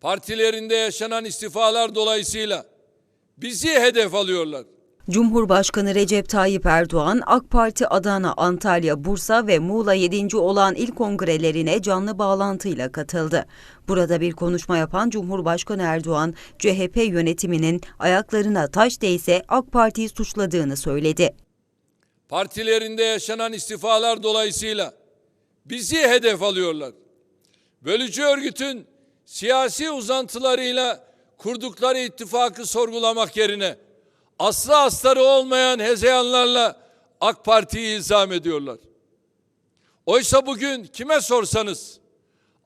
partilerinde yaşanan istifalar dolayısıyla bizi hedef alıyorlar. Cumhurbaşkanı Recep Tayyip Erdoğan, AK Parti Adana, Antalya, Bursa ve Muğla 7. olan il kongrelerine canlı bağlantıyla katıldı. Burada bir konuşma yapan Cumhurbaşkanı Erdoğan, CHP yönetiminin ayaklarına taş değse AK Parti'yi suçladığını söyledi. Partilerinde yaşanan istifalar dolayısıyla bizi hedef alıyorlar. Bölücü örgütün siyasi uzantılarıyla kurdukları ittifakı sorgulamak yerine aslı astarı olmayan hezeyanlarla AK Parti'yi ilzam ediyorlar. Oysa bugün kime sorsanız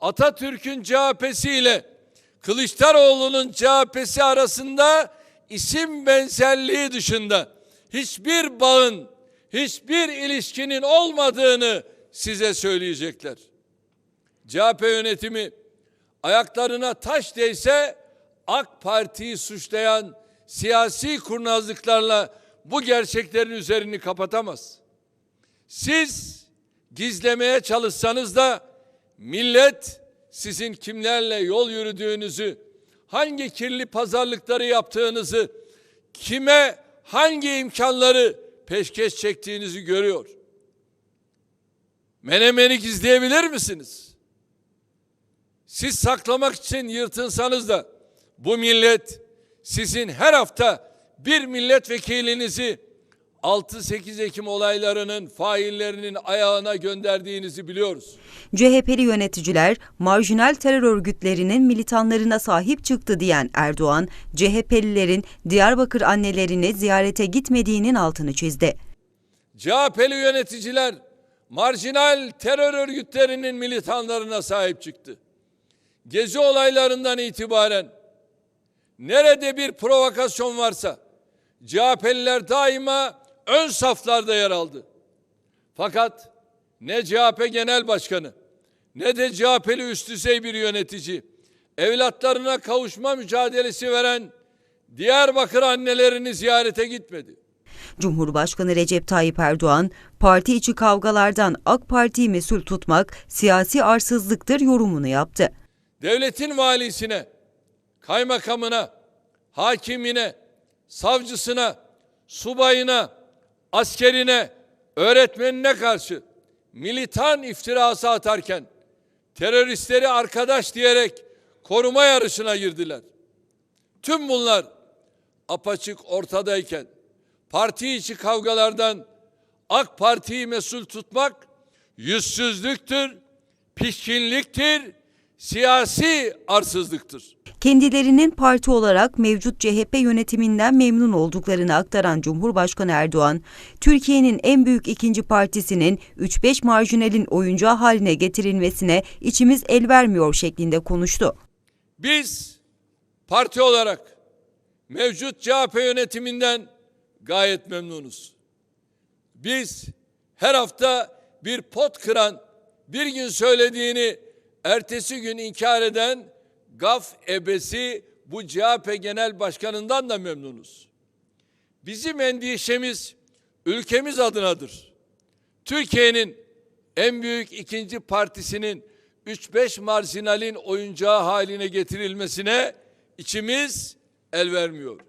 Atatürk'ün CHP'si ile Kılıçdaroğlu'nun CHP'si arasında isim benzerliği dışında hiçbir bağın, hiçbir ilişkinin olmadığını size söyleyecekler. CHP yönetimi ayaklarına taş değse AK Parti'yi suçlayan siyasi kurnazlıklarla bu gerçeklerin üzerini kapatamaz. Siz gizlemeye çalışsanız da millet sizin kimlerle yol yürüdüğünüzü, hangi kirli pazarlıkları yaptığınızı, kime hangi imkanları peşkeş çektiğinizi görüyor. Menemeni gizleyebilir misiniz? Siz saklamak için yırtınsanız da bu millet sizin her hafta bir milletvekilinizi 6-8 Ekim olaylarının faillerinin ayağına gönderdiğinizi biliyoruz. CHP'li yöneticiler marjinal terör örgütlerinin militanlarına sahip çıktı diyen Erdoğan, CHP'lilerin Diyarbakır annelerini ziyarete gitmediğinin altını çizdi. CHP'li yöneticiler marjinal terör örgütlerinin militanlarına sahip çıktı. Gezi olaylarından itibaren nerede bir provokasyon varsa CHP'liler daima ön saflarda yer aldı. Fakat ne CHP Genel Başkanı ne de CHP'li üst düzey bir yönetici evlatlarına kavuşma mücadelesi veren Diyarbakır annelerini ziyarete gitmedi. Cumhurbaşkanı Recep Tayyip Erdoğan, parti içi kavgalardan AK Parti'yi mesul tutmak siyasi arsızlıktır yorumunu yaptı. Devletin valisine, kaymakamına, hakimine, savcısına, subayına, askerine, öğretmenine karşı militan iftirası atarken teröristleri arkadaş diyerek koruma yarışına girdiler. Tüm bunlar apaçık ortadayken parti içi kavgalardan AK Parti'yi mesul tutmak yüzsüzlüktür, pişkinliktir, siyasi arsızlıktır. Kendilerinin parti olarak mevcut CHP yönetiminden memnun olduklarını aktaran Cumhurbaşkanı Erdoğan, Türkiye'nin en büyük ikinci partisinin 3-5 marjinalin oyuncağı haline getirilmesine içimiz el vermiyor şeklinde konuştu. Biz parti olarak mevcut CHP yönetiminden gayet memnunuz. Biz her hafta bir pot kıran, bir gün söylediğini ertesi gün inkar eden gaf ebesi bu CHP Genel Başkanı'ndan da memnunuz. Bizim endişemiz ülkemiz adınadır. Türkiye'nin en büyük ikinci partisinin 3-5 marjinalin oyuncağı haline getirilmesine içimiz el vermiyor.